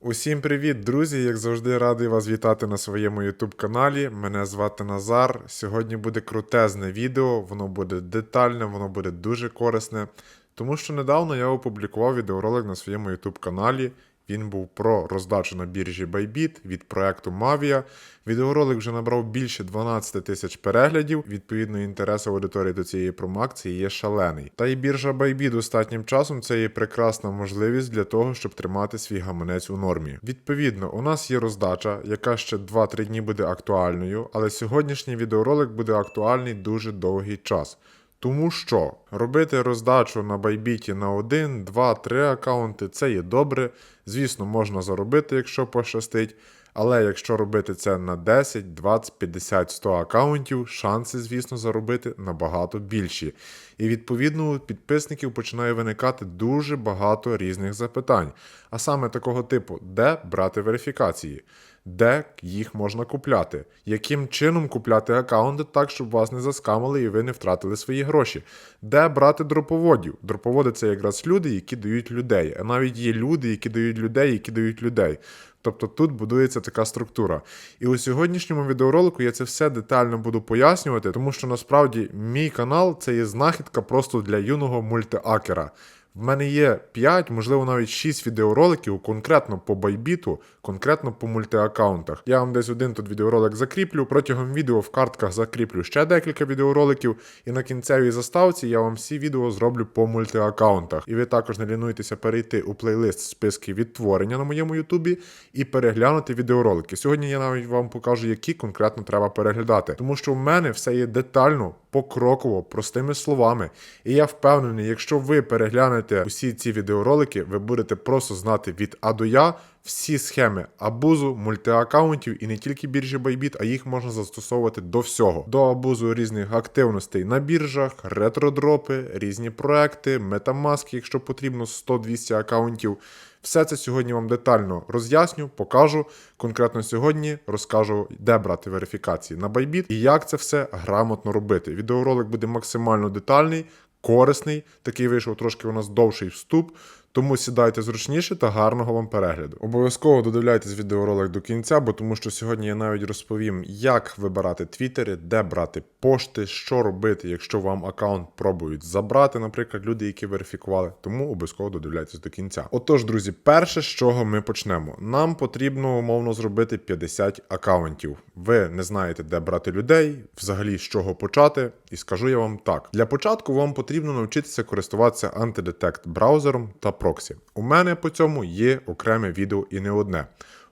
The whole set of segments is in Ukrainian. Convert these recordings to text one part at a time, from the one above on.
Усім привіт, друзі! Як завжди, радий вас вітати на своєму YouTube каналі. Мене звати Назар. Сьогодні буде крутезне відео, воно буде детальне, воно буде дуже корисне. Тому що недавно я опублікував відеоролик на своєму YouTube каналі. Він був про роздачу на біржі Bybit від проекту Mavia. Відеоролик вже набрав більше 12 тисяч переглядів. Відповідно, інтерес аудиторії до цієї промакції є шалений. Та і біржа Bybit останнім часом це є прекрасна можливість для того, щоб тримати свій гаманець у нормі. Відповідно, у нас є роздача, яка ще 2-3 дні буде актуальною, але сьогоднішній відеоролик буде актуальний дуже довгий час. Тому що робити роздачу на байбіті на 1, 2, 3 аккаунти це є добре. Звісно, можна заробити, якщо пощастить. Але якщо робити це на 10, 20, 50, 100 аккаунтів, шанси, звісно, заробити набагато більші. І відповідно у підписників починає виникати дуже багато різних запитань. А саме такого типу, де брати верифікації, де їх можна купляти, яким чином купляти аккаунти так, щоб вас не заскамили і ви не втратили свої гроші, де брати дроповодів. Дроповоди це якраз люди, які дають людей. А навіть є люди, які дають людей, які дають людей. Тобто тут будується така структура. І у сьогоднішньому відеоролику я це все детально буду пояснювати, тому що насправді мій канал це є знахідка просто для юного мультиакера. В мене є 5, можливо, навіть 6 відеороликів конкретно по байбіту, конкретно по мультиаккаунтах. Я вам десь один тут відеоролик закріплю. Протягом відео в картках закріплю ще декілька відеороликів, і на кінцевій заставці я вам всі відео зроблю по мультиаккаунтах. І ви також не лінуйтеся перейти у плейлист списки відтворення на моєму Ютубі і переглянути відеоролики. Сьогодні я навіть вам покажу, які конкретно треба переглядати, тому що в мене все є детально, покроково, простими словами. І я впевнений, якщо ви переглянете усі ці відеоролики, ви будете просто знати від А до Я всі схеми абузу, мультиаккаунтів і не тільки біржі Bybit, а їх можна застосовувати до всього. До абузу різних активностей на біржах, ретродропи, різні проекти, Metamask, якщо потрібно 100-200 аккаунтів. Все це сьогодні вам детально роз'ясню, покажу. Конкретно сьогодні розкажу, де брати верифікації на Bybit і як це все грамотно робити. Відеоролик буде максимально детальний, корисний. Такий вийшов трошки у нас довший вступ. Тому сідайте зручніше та гарного вам перегляду. Обов'язково додивляйтесь відеоролик до кінця, бо тому що сьогодні я навіть розповім, як вибирати твіттери, де брати пошти, що робити, якщо вам аккаунт пробують забрати, наприклад, люди, які верифікували. Тому обов'язково додивляйтесь до кінця. Отож, друзі, перше, з чого ми почнемо, нам потрібно умовно зробити 50 аккаунтів. Ви не знаєте, де брати людей, взагалі з чого почати. І скажу я вам так: для початку вам потрібно навчитися користуватися антидетект браузером та проксі. У мене по цьому є окреме відео і не одне.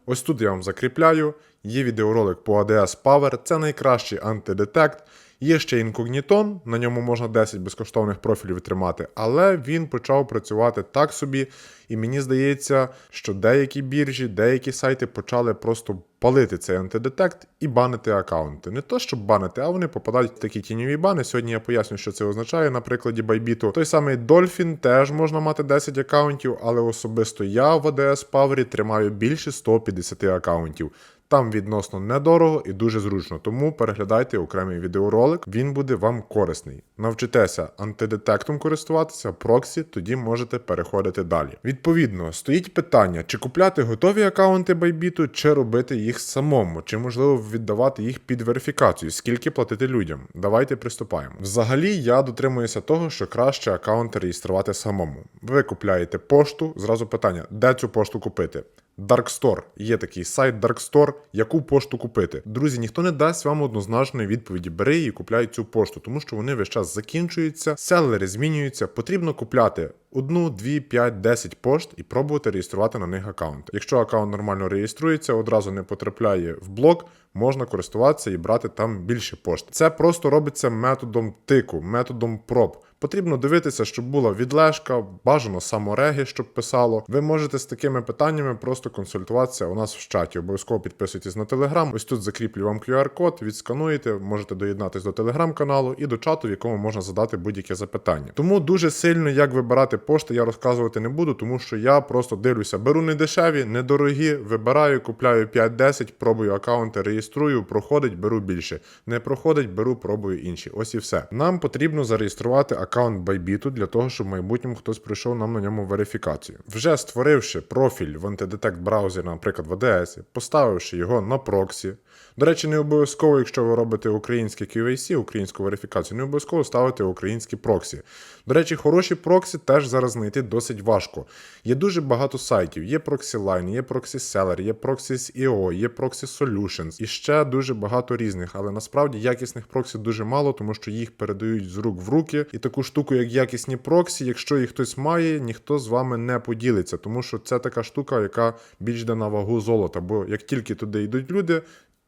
Ось тут я вам закріпляю. Є відеоролик по ADS Power, це найкращий антидетект. Є ще інкогнітон, на ньому можна 10 безкоштовних профілів тримати, але він почав працювати так собі, і мені здається, що деякі біржі, деякі сайти почали просто палити цей антидетект і банити аккаунти. Не то, щоб банити, а вони попадають в такі тіньові бани. Сьогодні я поясню, що це означає на прикладі Байбіту. Той самий Dolphin теж можна мати 10 аккаунтів, але особисто я в ADS Power тримаю більше 150 аккаунтів. Там відносно недорого і дуже зручно, тому переглядайте окремий відеоролик, він буде вам корисний. Навчитеся антидетектом користуватися, проксі, тоді можете переходити далі. Відповідно, стоїть питання, чи купляти готові аккаунти Байбіту, чи робити їх самому, чи можливо віддавати їх під верифікацію, скільки платити людям. Давайте приступаємо. Взагалі, я дотримуюся того, що краще аккаунти реєструвати самому. Ви купляєте пошту, зразу питання, де цю пошту купити. Darkstore. Є такий сайт Darkstore, яку пошту купити. Друзі, ніхто не дасть вам однозначної відповіді. Бери і купляй цю пошту, тому що вони весь час закінчуються, селери змінюються. Потрібно купляти одну, дві, п'ять, десять пошт і пробувати реєструвати на них аккаунт. Якщо аккаунт нормально реєструється, одразу не потрапляє в блок, можна користуватися і брати там більше пошт. Це просто робиться методом тику, методом проб. Потрібно дивитися, щоб була відлежка, бажано самореги, щоб писало. Ви можете з такими питаннями просто консультуватися у нас в чаті. Обов'язково підписуйтесь на телеграм. Ось тут закріплю вам QR-код, відскануєте, можете доєднатись до телеграм-каналу і до чату, в якому можна задати будь-яке запитання. Тому дуже сильно як вибирати пошти, я розказувати не буду, тому що я просто дивлюся, беру не дешеві, недорогі, вибираю, купляю 5-10, пробую аккаунти, реєструю. проходить, беру більше. Не проходить, беру, пробую інші. Ось і все. Нам потрібно зареєструвати аккаунт Bybit для того, щоб в майбутньому хтось пройшов нам на ньому верифікацію. Вже створивши профіль в антидетект браузері, наприклад, в ADS, поставивши його на проксі. До речі, не обов'язково, якщо ви робите українське QAC, українську верифікацію, не обов'язково ставити українські проксі. До речі, хороші проксі теж зараз знайти досить важко. Є дуже багато сайтів. Є ProxyLine, є ProxySeller, є Proxys.io, є Proxy Solutions і ще дуже багато різних. Але насправді якісних проксі дуже мало, тому що їх передають з рук в руки. І таку штуку, як якісні проксі, якщо їх хтось має, ніхто з вами не поділиться, тому що це така штука, яка більш йде на вагу золота. Бо як тільки туди йдуть люди.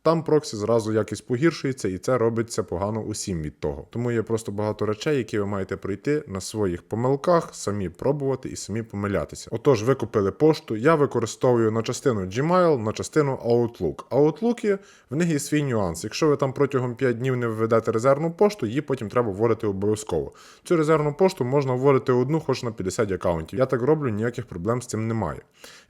Там проксі зразу якість погіршується, і це робиться погано усім від того. Тому є просто багато речей, які ви маєте пройти на своїх помилках, самі пробувати і самі помилятися. Отож, ви купили пошту. Я використовую на частину Gmail, на частину Outlook. Outlook, в них є свій нюанс. Якщо ви там протягом 5 днів не введете резервну пошту, її потім треба вводити обов'язково. Цю резервну пошту можна вводити одну, хоч на 50 аккаунтів. Я так роблю, ніяких проблем з цим немає.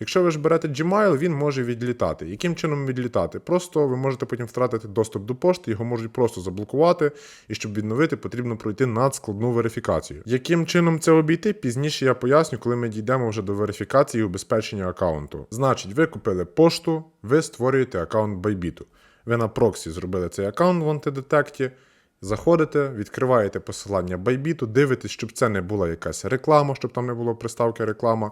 Якщо ви ж берете Gmail, він може відлітати. Яким чином відлітати? Просто ви можете потім втратити доступ до пошти, його можуть просто заблокувати, і щоб відновити, потрібно пройти надскладну верифікацію. Яким чином це обійти? Пізніше я поясню, коли ми дійдемо вже до верифікації і убезпечення аккаунту. Значить, ви купили пошту, ви створюєте аккаунт Bybit. Ви на проксі зробили цей аккаунт в антидетекті. Заходите, відкриваєте посилання Bybit, дивитесь, щоб це не була якась реклама, щоб там не було приставки реклама.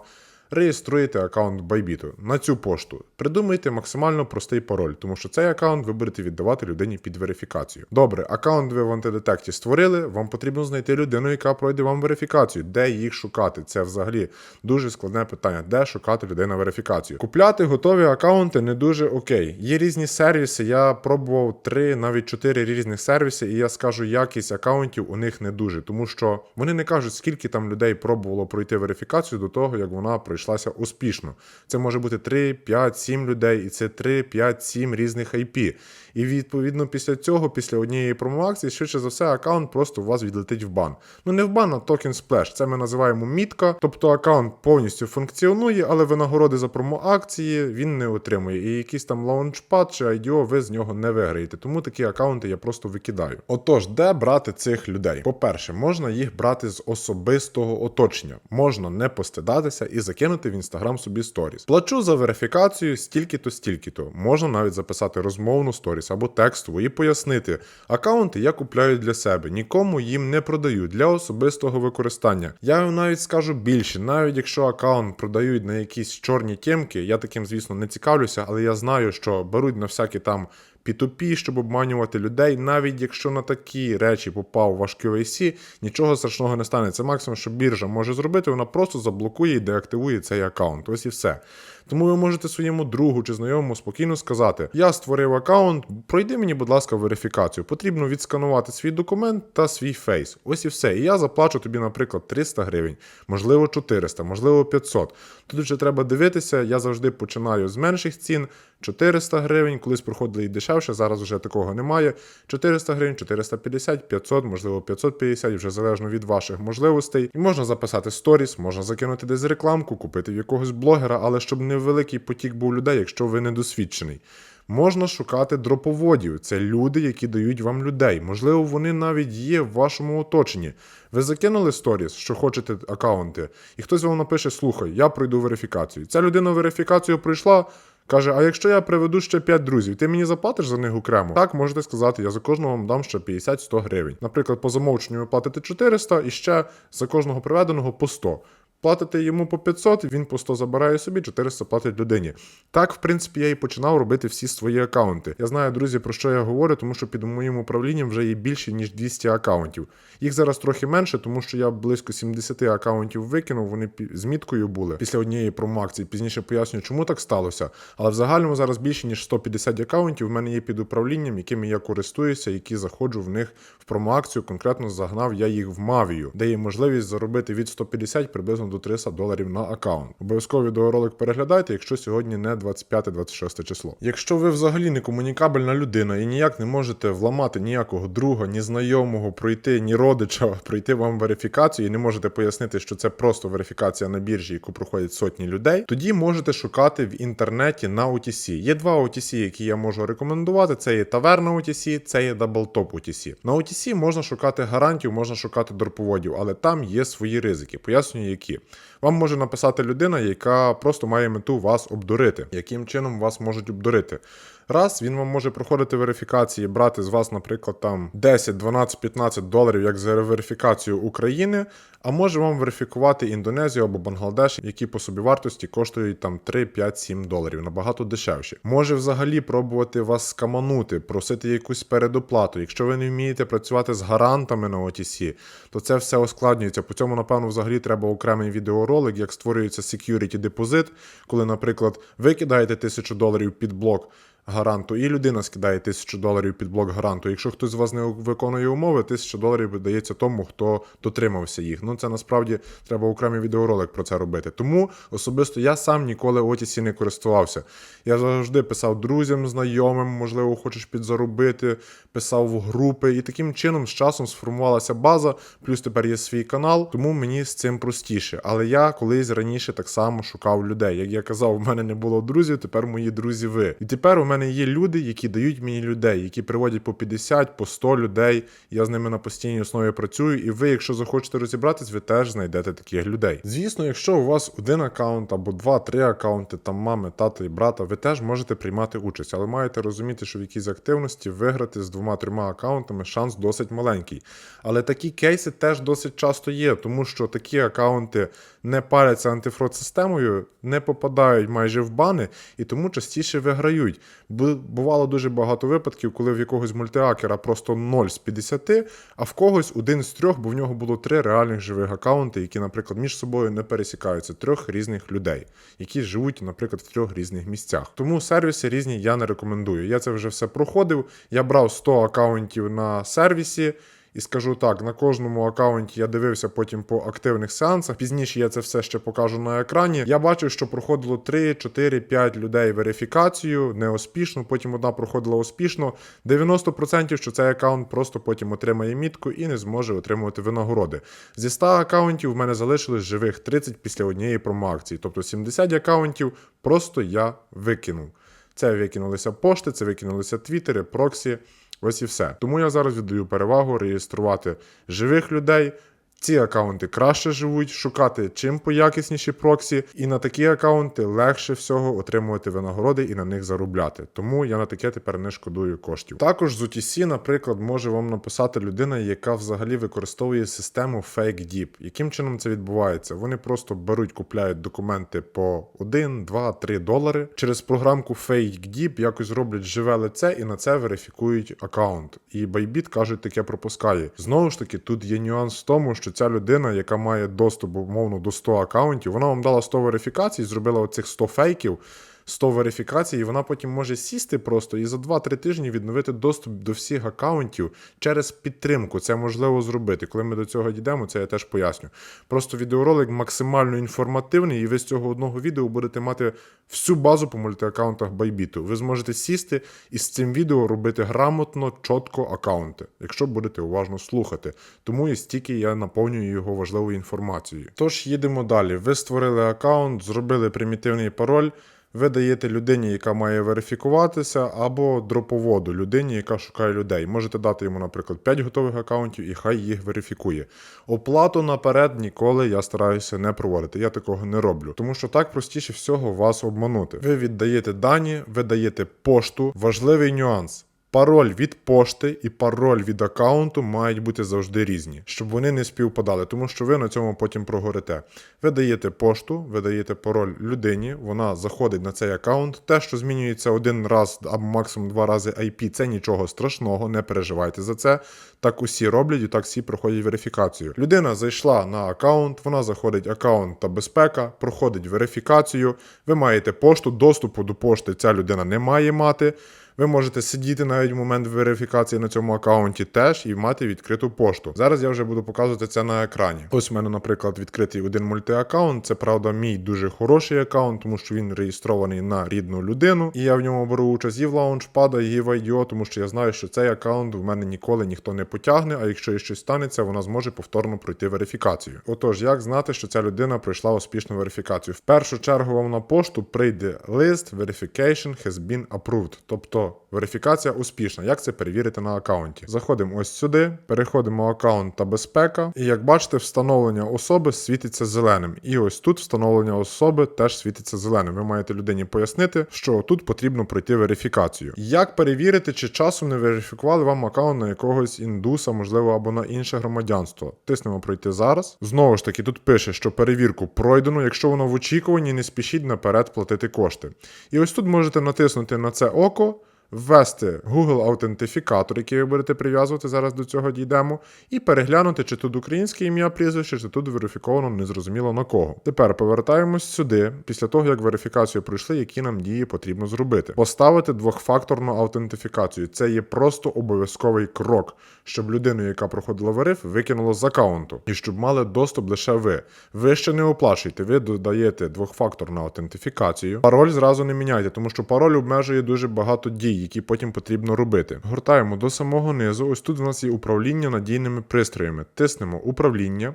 Реєструєте аккаунт Bybit на цю пошту. Придумайте максимально простий пароль, тому що цей аккаунт ви будете віддавати людині під верифікацію. Добре, аккаунт ви в антидетекті створили. Вам потрібно знайти людину, яка пройде вам верифікацію. Де їх шукати? Це взагалі дуже складне питання, де шукати людей на верифікацію. Купляти готові аккаунти не дуже окей. Є різні сервіси. Я пробував три, навіть чотири різних сервіси, і я скажу, якість аккаунтів у них не дуже, тому що вони не кажуть, скільки там людей пробувало пройти верифікацію до того, як вона пройшлася успішно. Це може бути 3, 5, 7 людей, і це 3, 5, 7 різних IP. І відповідно після цього, після однієї промоакції, швидше за все, аккаунт просто у вас відлетить в бан. Ну не в бан, а токен сплеш. Це ми називаємо мітка. Тобто аккаунт повністю функціонує, але винагороди за промоакції він не отримує. І якийсь там лаунчпад чи IDO ви з нього не виграєте. Тому такі аккаунти я просто викидаю. Отож, де брати цих людей? По-перше, можна їх брати з особистого оточення. Можна не постидатися і закинути в інстаграм собі сторіс. Плачу за верифікацію стільки-то, стільки-то. Можна навіть записати розмовну сторіс або текстову і пояснити. Аккаунти я купляю для себе, нікому їм не продаю для особистого використання. Я вам навіть скажу більше, навіть якщо аккаунт продають на якісь чорні тємки, я таким, звісно, не цікавлюся, але я знаю, що беруть на всякі там P2P, щоб обманювати людей, навіть якщо на такі речі попав ваш QAC, нічого страшного не стане. Це максимум, що біржа може зробити, вона просто заблокує і деактивує цей аккаунт. Ось і все. Тому ви можете своєму другу чи знайомому спокійно сказати: Я створив аккаунт, пройди мені, будь ласка, верифікацію. Потрібно відсканувати свій документ та свій фейс. Ось і все. І я заплачу тобі, наприклад, 300 гривень, можливо, 400, можливо, 500. Тут вже треба дивитися. Я завжди починаю з менших цін. 400 гривень, колись проходили і дешевше, зараз вже такого немає. 400 гривень, 450, 500, можливо, 550, вже залежно від ваших можливостей. І можна записати сторіс, можна закинути десь рекламку, купити в якогось блогера, але щоб не великий потік був людей, якщо ви недосвідчений. Можна шукати дроповодів. Це люди, які дають вам людей. Можливо, вони навіть є в вашому оточенні. Ви закинули сторіс, що хочете аккаунти, і хтось вам напише: Слухай, я пройду верифікацію. Ця людина верифікацію пройшла. Каже, а якщо я приведу ще 5 друзів, ти мені заплатиш за них окремо? Так, можете сказати, я за кожного вам дам ще 50-100 гривень. Наприклад, по замовченню ви платите 400 і ще за кожного приведеного по 100. Платите йому по 500, він по 100 забирає собі, 400 платить людині. Так, в принципі, я і починав робити всі свої аккаунти. Я знаю, друзі, про що я говорю, тому що під моїм управлінням вже є більше, ніж 200 аккаунтів. Їх зараз трохи менше, тому що я близько 70 аккаунтів викинув, вони з міткою були після однієї промоакції. Пізніше поясню, чому так сталося. Але в загальному зараз більше, ніж 150 аккаунтів в мене є під управлінням, якими я користуюся, які заходжу в них в промоакцію. Конкретно загнав я їх в Мавію, де є можливість заробити від 150 приблизно до 300 доларів на аккаунт. Обов'язково відеоролик переглядайте, якщо сьогодні не 25-26 число. Якщо ви взагалі не комунікабельна людина і ніяк не можете вламати ніякого друга, ні знайомого, пройти ні родича пройти вам верифікацію і не можете пояснити, що це просто верифікація на біржі, яку проходять сотні людей, тоді можете шукати в інтернеті на OTC. Є два OTC, які я можу рекомендувати: це є таверна OTC, це є Даблтоп OTC. На OTC можна шукати гарантів, можна шукати дроповодів, але там є свої ризики. Пояснюю, які. Вам може написати людина, яка просто має мету вас обдурити. Яким чином вас можуть обдурити? Раз він вам може проходити верифікації, брати з вас, наприклад, там 10, 12, 15 доларів як за верифікацію України, а може вам верифікувати Індонезію або Бангладеш, які по собівартості коштують там 3, 5, 7 доларів, набагато дешевші. Може взагалі пробувати вас скаманути, просити якусь передоплату. Якщо ви не вмієте працювати з гарантами на OTC, то це все ускладнюється. По цьому, напевно, взагалі треба окремий відеоролик, як створюється security депозит, коли, наприклад, ви кидаєте 1000 доларів під блок гаранту, і людина скидає тисячу доларів під блок гаранту. Якщо хтось з вас не виконує умови, тисяча доларів видається тому, хто дотримався їх. Ну це насправді треба окремий відеоролик про це робити. Тому особисто я сам ніколи Отісі не користувався. Я завжди писав друзям, знайомим, можливо, хочеш підзаробити, писав в групи, і таким чином з часом сформувалася база. Плюс тепер є свій канал, тому мені з цим простіше. Але я колись раніше так само шукав людей. Як я казав, в мене не було друзів, тепер мої друзі ви. І тепер у мене є люди, які дають мені людей, які приводять по 50, по 100 людей. Я з ними на постійній основі працюю. І ви, якщо захочете розібратись, ви теж знайдете таких людей. Звісно, якщо у вас один аккаунт або два-три аккаунти, там мами, тата і брата, ви теж можете приймати участь, але маєте розуміти, що в якійсь активності виграти з двома-трьома аккаунтами шанс досить маленький. Але такі кейси теж досить часто є, тому що такі аккаунти не паряться антифрод-системою, не попадають майже в бани і тому частіше виграють. Бу- Бувало дуже багато випадків, коли в якогось мультиакера просто 0 з 50, а в когось один з трьох, бо в нього було три реальних живих аккаунти, які, наприклад, між собою не пересікаються. Трьох різних людей, які живуть, наприклад, в трьох різних місцях. Тому сервіси різні я не рекомендую. Я це вже все проходив. Я брав 100 аккаунтів на сервісі. І скажу так, на кожному аккаунті я дивився потім по активних сеансах. Пізніше я це все ще покажу на екрані. Я бачив, що проходило 3, 4, 5 людей верифікацію неуспішно, потім одна проходила успішно. 90% що цей аккаунт просто потім отримає мітку і не зможе отримувати винагороди. Зі 100 аккаунтів в мене залишилось живих 30 після однієї промоакції. Тобто 70 аккаунтів просто я викинув. Це викинулися пошти, це викинулися твіттери, проксі. Ось і все. Тому я зараз віддаю перевагу реєструвати живих людей. Ці аккаунти краще живуть, шукати чим поякісніші проксі, і на такі аккаунти легше всього отримувати винагороди і на них заробляти. Тому я на таке тепер не шкодую коштів. Також з UTC, наприклад, може вам написати людина, яка взагалі використовує систему FakeDeep. Яким чином це відбувається? Вони просто беруть, купляють документи по 1, 2, 3 долари. Через програмку FakeDeep якось роблять живе лице і на це верифікують аккаунт. І Bybit кажуть, таке пропускає. Знову ж таки, тут є нюанс в тому, що ця людина, яка має доступ умовно до 100 аккаунтів, вона вам дала 100 верифікацій, зробила оцих 100 фейків. 100 верифікацій, і вона потім може сісти просто і за 2-3 тижні відновити доступ до всіх аккаунтів через підтримку. Це можливо зробити. Коли ми до цього дійдемо, це я теж поясню. Просто відеоролик максимально інформативний, і ви з цього одного відео будете мати всю базу по мультиаккаунтах Байбіту. Ви зможете сісти і з цим відео робити грамотно, чітко аккаунти, якщо будете уважно слухати. Тому і стільки я наповнюю його важливою інформацією. Тож їдемо далі. Ви створили аккаунт, зробили примітивний пароль. Ви даєте людині, яка має верифікуватися, або дроповоду людині, яка шукає людей. Можете дати йому, наприклад, 5 готових аккаунтів і хай їх верифікує. Оплату наперед ніколи я стараюся не проводити. Я такого не роблю, тому що так простіше всього вас обманути. Ви віддаєте дані, ви даєте пошту. Важливий нюанс. Пароль від пошти і пароль від аккаунту мають бути завжди різні, щоб вони не співпадали, тому що ви на цьому потім прогорите. Ви даєте пошту, ви даєте пароль людині, вона заходить на цей аккаунт. Те, що змінюється один раз або максимум два рази IP, це нічого страшного, не переживайте за це. Так усі роблять і так всі проходять верифікацію. Людина зайшла на аккаунт, вона заходить аккаунт та безпека, проходить верифікацію. Ви маєте пошту, доступу до пошти ця людина не має мати. Ви можете сидіти навіть в момент верифікації на цьому аккаунті теж і мати відкриту пошту. Зараз я вже буду показувати це на екрані. Ось у мене, наприклад, відкритий один мультиаккаунт. Це правда мій дуже хороший аккаунт, тому що він реєстрований на рідну людину. І я в ньому беру участь і в лаунчпада, і в IDO, тому що я знаю, що цей аккаунт в мене ніколи ніхто не потягне. А якщо і щось станеться, вона зможе повторно пройти верифікацію. Отож, як знати, що ця людина пройшла успішну верифікацію? В першу чергу вам на пошту прийде лист Verification has been approved, тобто верифікація успішна. Як це перевірити на аккаунті? Заходимо ось сюди, переходимо аккаунт та безпека. І як бачите, встановлення особи світиться зеленим. І ось тут встановлення особи теж світиться зеленим. Ви маєте людині пояснити, що тут потрібно пройти верифікацію. Як перевірити, чи часом не верифікували вам аккаунт на якогось індуса, можливо, або на інше громадянство? Тиснемо пройти зараз. Знову ж таки, тут пише, що перевірку пройдено. Якщо воно в очікуванні, не спішіть наперед платити кошти. І ось тут можете натиснути на це око. Ввести Google аутентифікатор, який ви будете прив'язувати, зараз до цього дійдемо, і переглянути, чи тут українське ім'я прізвище, чи тут верифіковано незрозуміло на кого. Тепер повертаємось сюди, після того, як верифікацію пройшли, які нам дії потрібно зробити. Поставити двохфакторну аутентифікацію. Це є просто обов'язковий крок, щоб людину, яка проходила вериф, викинуло з аккаунту, і щоб мали доступ лише ви. Ви ще не оплачуєте, ви додаєте двохфакторну аутентифікацію. Пароль зразу не міняйте, тому що пароль обмежує дуже багато дій, які потім потрібно робити. Гортаємо до самого низу. Ось тут у нас є управління надійними пристроями. Тиснемо управління.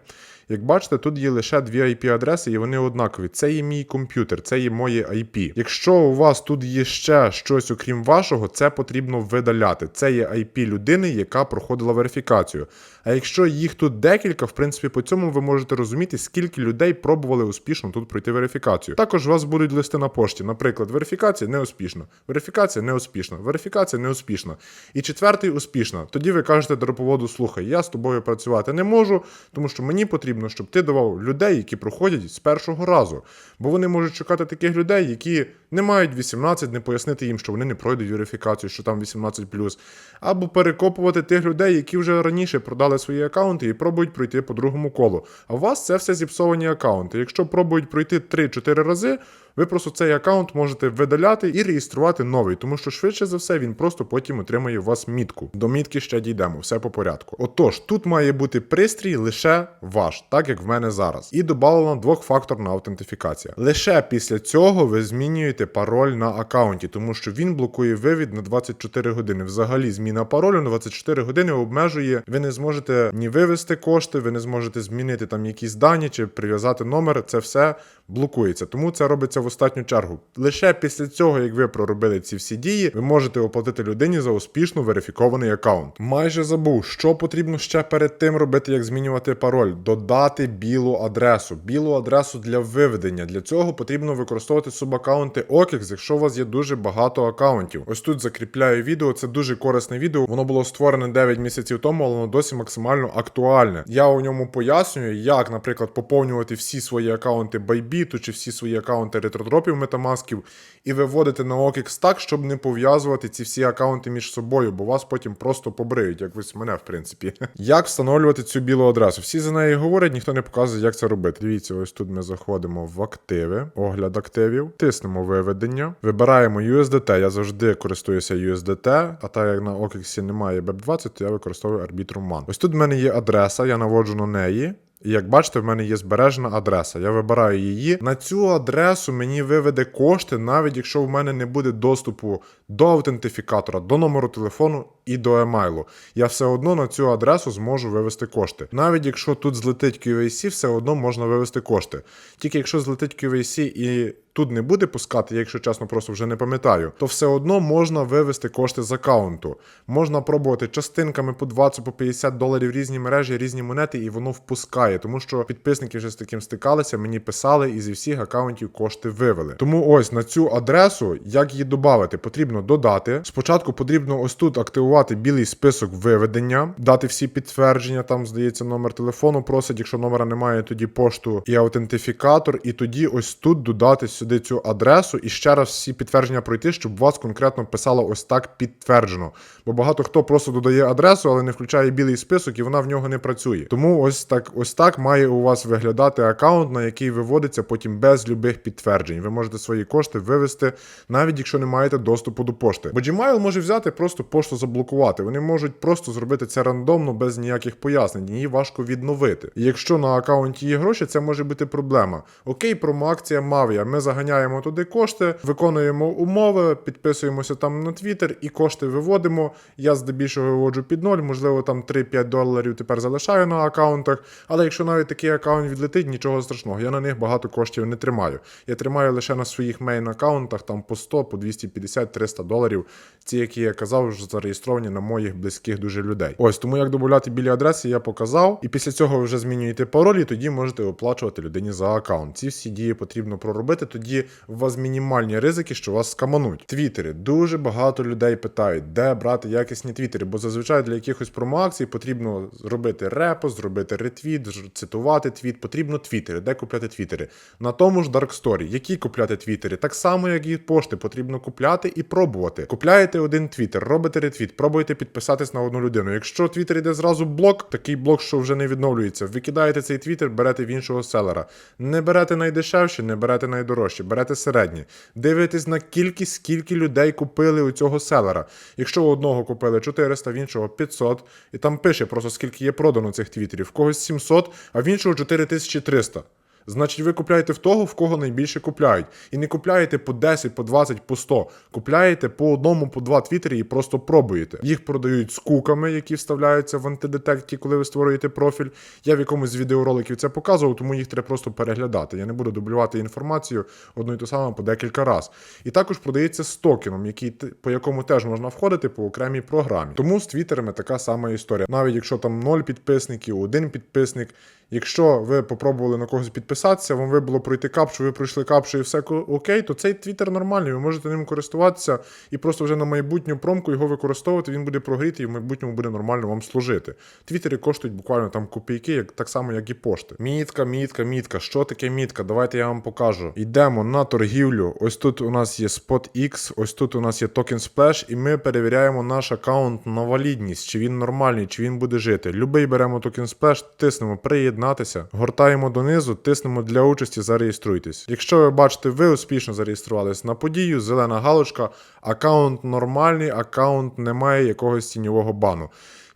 Як бачите, тут є лише дві IP-адреси, і вони однакові. Це є мій комп'ютер, це є моє IP. Якщо у вас тут є ще щось, окрім вашого, це потрібно видаляти. Це є IP людини, яка проходила верифікацію. А якщо їх тут декілька, в принципі, по цьому ви можете розуміти, скільки людей пробували успішно тут пройти верифікацію. Також у вас будуть листи на пошті. Наприклад, верифікація неуспішна, верифікація неуспішна, верифікація неуспішна. І четвертий успішна. Тоді ви кажете дроповоду, слухай, я з тобою працювати не можу, тому що мені потрібно, щоб ти давав людей, які проходять з першого разу. Бо вони можуть чекати таких людей, які не мають 18, не пояснити їм, що вони не пройдуть верифікацію, що там 18+, або перекопувати тих людей, які вже раніше продали свої аккаунти і пробують пройти по другому колу. А у вас це все зіпсовані аккаунти. Якщо пробують пройти 3-4 рази, ви просто цей аккаунт можете видаляти і реєструвати новий, тому що швидше за все він просто потім отримає у вас мітку. До мітки ще дійдемо, все по порядку. Отож, тут має бути пристрій лише ваш, так як в мене зараз. І додана двохфакторна аутентифікація. Лише після цього ви змінюєте пароль на аккаунті, тому що він блокує вивід на 24 години. Взагалі, зміна паролю на 24 години обмежує. Ви не зможете ні вивести кошти, ви не зможете змінити там якісь дані чи прив'язати номер. Це все блокується. Тому це робиться в останню чергу. Лише після цього, як ви проробили ці всі дії, ви можете оплатити людині за успішно верифікований аккаунт. Майже забув, що потрібно ще перед тим робити, як змінювати пароль, додати білу адресу, білу адресу для виведення. Для цього потрібно використовувати субаккаунти OKX, якщо у вас є дуже багато аккаунтів. Ось тут закріпляю відео. Це дуже корисне відео. Воно було створене 9 місяців тому, але воно досі максимально актуальне. Я у ньому пояснюю, як, наприклад, поповнювати всі свої аккаунти Bybit чи всі свої аккаунти ретродропів метамасків і виводити на OKX так, щоб не пов'язувати ці всі аккаунти між собою, бо вас потім просто побриють, як ось мене, в принципі. Як встановлювати цю білу адресу? Всі за неї говорять, ніхто не показує, як це робити. Дивіться, ось тут ми заходимо в активи, огляд активів, тиснемо виведення, вибираємо USDT. Я завжди користуюся USDT, а так як на OKX немає BEP20, то я використовую Arbitrum Man. Ось тут в мене є адреса, я наводжу на неї. Як бачите, в мене є збережена адреса. Я вибираю її. На цю адресу мені виведе кошти, навіть якщо в мене не буде доступу до аутентифікатора, до номеру телефону і до емейлу. Я все одно на цю адресу зможу вивести кошти. Навіть якщо тут злетить QVC, все одно можна вивести кошти. Тільки якщо злетить QVC і тут не буде пускати, якщо чесно, просто вже не пам'ятаю, то все одно можна вивести кошти з аккаунту. Можна пробувати частинками по 20, по 50 доларів різні мережі, різні монети, і воно впускає, тому що підписники вже з таким стикалися, мені писали і зі всіх аккаунтів кошти вивели. Тому ось на цю адресу, як її додати, потрібно додати. Спочатку потрібно ось тут активувати білий список виведення, дати всі підтвердження. Там здається номер телефону. Просить, якщо номера немає, тоді пошту і аутентифікатор, і тоді ось тут додати сюди цю адресу і ще раз всі підтвердження пройти, щоб вас конкретно писало ось так підтверджено. Бо багато хто просто додає адресу, але не включає білий список, і вона в нього не працює. Тому ось так, ось так має у вас виглядати аккаунт, на який виводиться потім без любих підтверджень. Ви можете свої кошти вивести, навіть якщо не маєте доступу до пошти. Бо Gmail може взяти просто пошту заблокувати. Вони можуть просто зробити це рандомно без ніяких пояснень. Її важко відновити. І якщо на аккаунті є гроші, це може бути проблема. Окей, промоакція Mavia. Ми заганяємо туди кошти, виконуємо умови, підписуємося там на Twitter і кошти виводимо. Я здебільшого виводжу під ноль, можливо, там 3-5 доларів тепер залишаю на аккаунтах. Але якщо навіть такий аккаунт відлетить, нічого страшного. Я на них багато коштів не тримаю. Я тримаю лише на своїх мейн аккаунтах, там по 100, по 250, 300 доларів. Ці, які я казав, вже зареєстровані на моїх близьких дуже людей. Ось тому як додати білі адреси, я показав. І після цього вже змінюєте пароль, і тоді можете оплачувати людині за аккаунт. Ці всі дії потрібно проробити. Тоді у вас мінімальні ризики, що вас скамануть. Твіттери. Дуже багато людей питають, де брати якісні твіттери, бо зазвичай для якихось промоакцій потрібно зробити репост, зробити ретвіт, цитувати твіт. Потрібно твіттери. Де купляти твіттери? На тому ж Dark Story. Які купляти твіттери? Так само, як і пошти, потрібно купляти і пробувати. Купляєте один твіттер, робите ретвіт, пробуєте підписатись на одну людину. Якщо твіттер йде зразу блок, такий блок, що вже не відновлюється. Викидаєте цей твіттер, берете в іншого селера. Не берете найдешевші, не берете найдорожчі, берете середні. Дивитесь на кількість, скільки людей купили у цього селера. Якщо одного купили 400, в іншого 500, і там пише просто скільки є продано цих твіттерів. В когось 700, а в іншого 4300. Значить, ви купляєте в того, в кого найбільше купляють. І не купляєте по 10, по 20, по 100. Купляєте по одному, по два твіттері і просто пробуєте. Їх продають з куками, які вставляються в антидетекті, коли ви створюєте профіль. Я в якомусь з відеороликів це показував, тому їх треба просто переглядати. Я не буду дублювати інформацію одну і ту саму по декілька разів. І також продається з токеном, який, по якому теж можна входити по окремій програмі. Тому з твіттерами така сама історія. Навіть якщо там 0 підписників, один підписник. Якщо ви попробували на когось підписатися, вам вибило пройти капчу, ви пройшли капчу і все окей, то цей твіттер нормальний, ви можете ним користуватися і просто вже на майбутню промку його використовувати, він буде прогрітий і в майбутньому буде нормально вам служити. Твіттери коштують буквально там копійки, як, так само, як і пошти. Мітка, мітка, мітка. Що таке мітка? Давайте я вам покажу. Йдемо на торгівлю. Ось тут у нас є SpotX, ось тут у нас є Token Splash, і ми перевіряємо наш аккаунт на валідність, чи він нормальний, чи він буде жити. Любий беремо Token Splash, тиснемо приєднатися, гортаємо донизу, тиснемо для участі, зареєструйтесь. Якщо ви бачите, ви успішно зареєструвались на подію, зелена галочка, аккаунт нормальний, аккаунт не має якогось тіньового бану.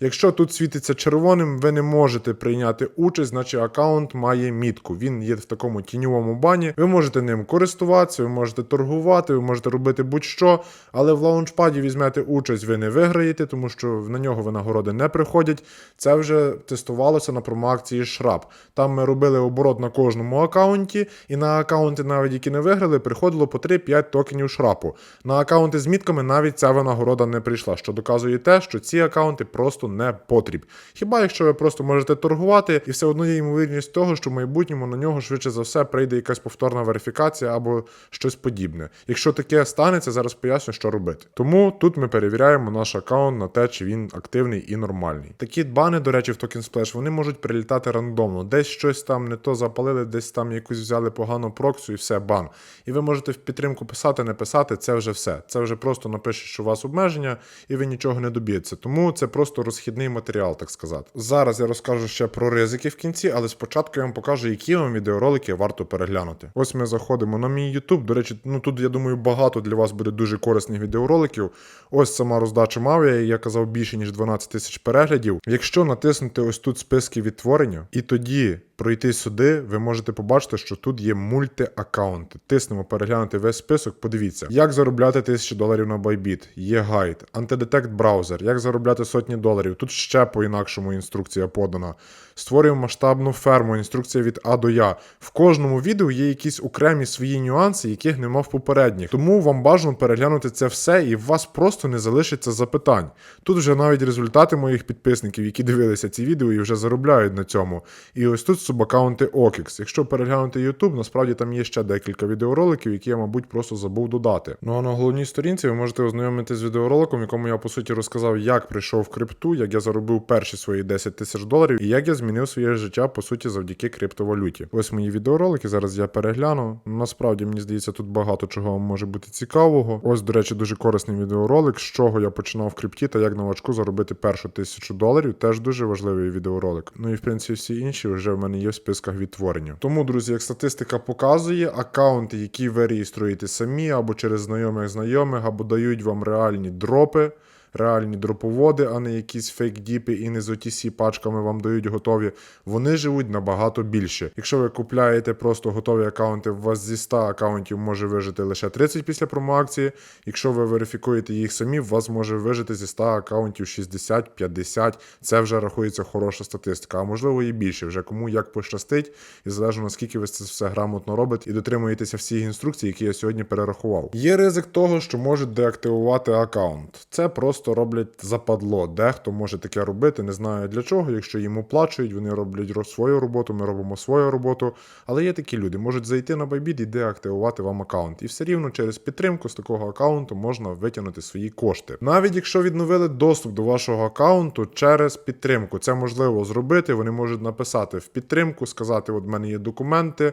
Якщо тут світиться червоним, ви не можете прийняти участь, значить аккаунт має мітку. Він є в такому тіньовому бані. Ви можете ним користуватися, ви можете торгувати, ви можете робити будь-що, але в лаунчпаді візьмете участь, ви не виграєте, тому що на нього винагороди не приходять. Це вже тестувалося на промоакції Шраб. Там ми робили оборот на кожному аккаунті, і на аккаунти, навіть які не виграли, приходило по 3-5 токенів шрапу. На аккаунти з мітками навіть ця винагорода не прийшла, що доказує те, що ці аккаунти просто не потріб. Хіба якщо ви просто можете торгувати, і все одно є ймовірність того, що в майбутньому на нього швидше за все прийде якась повторна верифікація або щось подібне. Якщо таке станеться, зараз поясню, що робити. Тому тут ми перевіряємо наш аккаунт на те, чи він активний і нормальний. Такі бани, до речі, в Token Splash, вони можуть прилітати рандомно. Десь щось там не то запалили, десь там якусь взяли погану проксу і все, бан. І ви можете в підтримку писати, не писати, це вже все. Це вже просто напише, що у вас обмеження, і ви нічого не доб'єтеся. Тому це просто розхідний матеріал, так сказати. Зараз я розкажу ще про ризики в кінці, але спочатку я вам покажу, які вам відеоролики варто переглянути. Ось ми заходимо на мій YouTube. До речі, ну тут я думаю, багато для вас буде дуже корисних відеороликів. Ось сама роздача Mavia, я казав більше ніж 12 тисяч переглядів. Якщо натиснути ось тут списки відтворення, і тоді пройти сюди, ви можете побачити, що тут є мульти-аккаунти. Тиснемо переглянути весь список. Подивіться, як заробляти тисячі доларів на Bybit. Є гайд, антидетект браузер, як заробляти сотні доларів. Тут ще по-інакшому інструкція подана. Створюємо масштабну ферму, інструкція від А до Я. В кожному відео є якісь окремі свої нюанси, яких нема в попередніх. Тому вам бажано переглянути це все, і в вас просто не залишиться запитань. Тут вже навіть результати моїх підписників, які дивилися ці відео і вже заробляють на цьому. І ось тут субаккаунти OKX. Якщо переглянути YouTube, насправді там є ще декілька відеороликів, які я, мабуть, просто забув додати. Ну а на головній сторінці ви можете ознайомитися з відеороликом, якому я по суті розказав, як прийшов в крипту, як я заробив перші свої 10 тисяч доларів і як я змінив своє життя по суті завдяки криптовалюті. Ось мої відеоролики. Зараз я перегляну. Насправді мені здається, тут багато чого може бути цікавого. Ось, до речі, дуже корисний відеоролик, з чого я починав в крипті та як новачку заробити першу тисячу доларів. Теж дуже важливий відеоролик. Ну і в принципі всі інші вже в мене є в списках відтворення. Тому, друзі, як статистика показує, аккаунти, які ви реєструєте самі або через знайомих знайомих, або дають вам реальні дропи. Реальні дроповоди, а не якісь фейк-діпи і не з OTC пачками вам дають готові. Вони живуть набагато більше. Якщо ви купляєте просто готові аккаунти, у вас зі 100 аккаунтів може вижити лише 30 після промоакції. Якщо ви верифікуєте їх самі, у вас може вижити зі 100 аккаунтів 60-50. Це вже рахується хороша статистика, а можливо і більше, вже кому як пощастить, і залежно наскільки ви це все грамотно робите і дотримуєтеся всіх інструкцій, які я сьогодні перерахував. Є ризик того, що можуть деактивувати аккаунт. Це просто роблять западло. Дехто може таке робити, не знаю для чого. Якщо їм оплачують, вони роблять ро- свою роботу, ми робимо свою роботу. Але є такі люди, можуть зайти на Bybit і деактивувати вам аккаунт. І все рівно через підтримку з такого аккаунту можна витягнути свої кошти. Навіть якщо відновили доступ до вашого аккаунту через підтримку, це можливо зробити. Вони можуть написати в підтримку, сказати: от в мене є документи.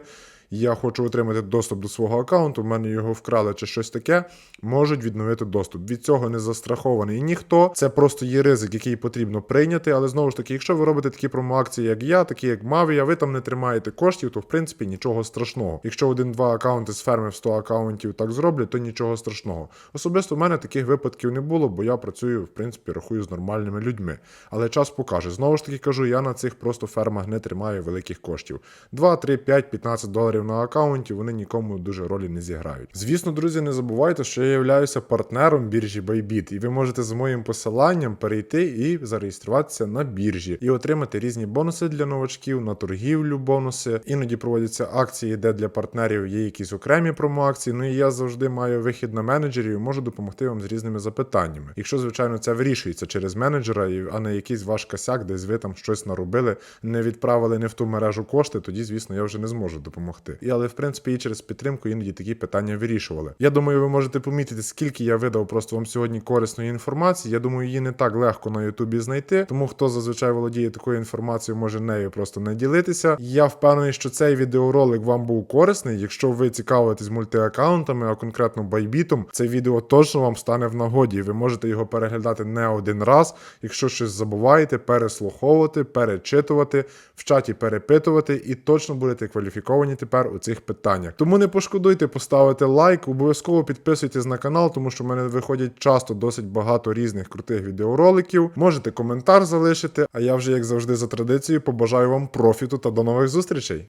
Я хочу отримати доступ до свого аккаунту, в мене його вкрали чи щось таке, можуть відновити доступ. Від цього не застрахований ніхто. Це просто є ризик, який потрібно прийняти. Але знову ж таки, якщо ви робите такі промоакції, як я, такі як Mavia, ви там не тримаєте коштів, то в принципі нічого страшного. Якщо один-два аккаунти з ферми в 100 аккаунтів так зроблять, то нічого страшного. Особисто в мене таких випадків не було, бо я працюю, в принципі, рахую з нормальними людьми. Але час покаже. Знову ж таки кажу, я на цих просто фермах не тримаю великих коштів. 2, 3, 5, 15 доларів на аккаунті вони нікому дуже ролі не зіграють. Звісно, друзі, не забувайте, що я являюся партнером біржі Bybit, і ви можете з моїм посиланням перейти і зареєструватися на біржі і отримати різні бонуси для новачків, на торгівлю бонуси. Іноді проводяться акції, де для партнерів є якісь окремі промоакції. Ну і я завжди маю вихід на менеджерів і можу допомогти вам з різними запитаннями. Якщо, звичайно, це вирішується через менеджера, а не якийсь ваш косяк, десь ви там щось наробили, не відправили не в ту мережу кошти, тоді, звісно, я вже не зможу допомогти. І але в принципі і через підтримку іноді такі питання вирішували. Я думаю, ви можете помітити, скільки я видав просто вам сьогодні корисної інформації. Я думаю, її не так легко на Ютубі знайти. Тому хто зазвичай володіє такою інформацією, може нею просто не ділитися. Я впевнений, що цей відеоролик вам був корисний. Якщо ви цікавитесь мультиаккаунтами, а конкретно байбітом, це відео точно вам стане в нагоді. Ви можете його переглядати не один раз. Якщо щось забуваєте, переслуховувати, перечитувати, в чаті перепитувати, і точно будете кваліфіковані тепер у цих питаннях. Тому не пошкодуйте поставити лайк, обов'язково підписуйтесь на канал, тому що в мене виходять часто досить багато різних крутих відеороликів. Можете коментар залишити. А я вже, як завжди, за традицією, побажаю вам профіту та до нових зустрічей.